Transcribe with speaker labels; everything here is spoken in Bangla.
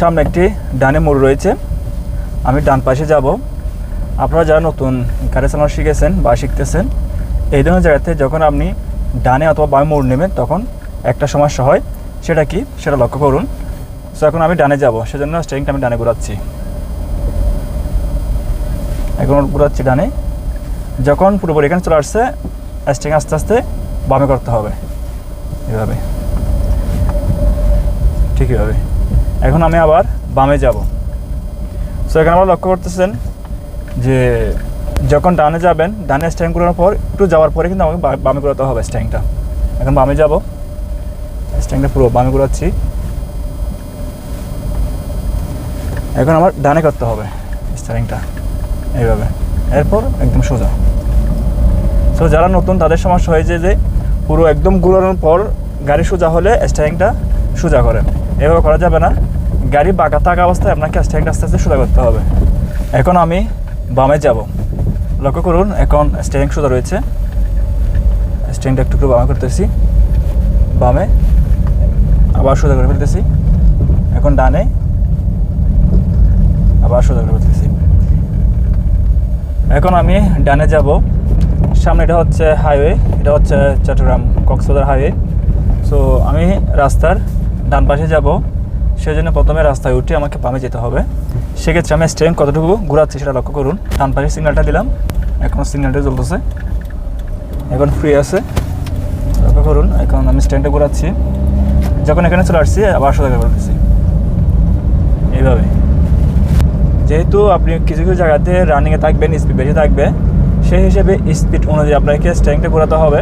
Speaker 1: সামনে একটি ডানে মোড় রয়েছে। আমি ডান পাশে যাব। আপনারা যারা নতুন গাড়ি চালানো শিখেছেন বা শিখতেছেন, এই ধরনের জায়গাতে যখন আপনি ডানে অথবা বামে মোড় নেবেন, তখন একটা সমস্যা হয়। সেটা কি? সেটা লক্ষ্য করুন। সো এখন আমি ডানে যাব। সেজন্য স্টেরিংটা আমি ডানে ঘোরাচ্ছি। এখন ঘোরাচ্ছি ডানে। যখন পুরোপুরি এখানে চলে আসছে স্টেরিং আস্তে আস্তে বামে করতে হবে। এভাবে। ঠিক এভাবে। এখন আমি আবার বামে যাব। সো এখানে আবার লক্ষ্য করতেছেন যে যখন ডানে যাবেন, ডানে স্ট্যান্ড করানোর পর, একটু যাওয়ার পরে কিন্তু আমাকে বামে করাতে হবে স্ট্যান্ডটা এখন বামে যাব। স্ট্যান্ডটা পুরো বামে করাচ্ছি এখন আমার ডানে করতে হবে স্টারিংটা এইভাবে। এরপর একদম সোজা। সো যারা নতুন তাদের সমস্যা হয়েছে যে পুরো একদম ঘুরানোর পর গাড়ি সোজা হলে স্টারিংটা সোজা করেন এভাবে করা যাবে না। গাড়ি বাঁকা থাকা অবস্থায় আপনাকে স্টারিংটা আস্তে আস্তে সোজা করতে হবে। এখন আমি বামে যাব। লক্ষ্য করুন, এখন স্টারিং সোজা রয়েছে। স্টারিংটা একটু একটু বামে করতেছি। বামে আবার সোজা করে ফেলতেছি। এখন ডানে আবার সোজা করে ফেলতেছি। এখন আমি ডানে যাব। সামনে এটা হচ্ছে হাইওয়ে এটা হচ্ছে চট্টগ্রাম কক্সবাজার হাইওয়ে সো আমি রাস্তার ডান পাশে যাব। সেজন্য প্রথমে রাস্তায় উঠে আমাকে পামে যেতে হবে। সেক্ষেত্রে আমি স্টেরিং কতটুকু ঘোরাচ্ছি সেটা লক্ষ্য করুন। ডান পাশে সিগন্যালটা দিলাম। এখন সিগন্যালটা চলতেছে এখন ফ্রি আছে। লক্ষ্য করুন, এখন আমি স্ট্যান্ডটা ঘোরাচ্ছি। যখন এখানে চলে আসছি, আবার সোজা করে বলতেছি। এইভাবে। যেহেতু আপনি কিছু কিছু জায়গাতে রানিংয়ে থাকবেন স্পিড বেশি থাকবে, সেই হিসেবে স্পিড অনুযায়ী আপনাকে স্ট্যারিংটা ঘোরাতে হবে।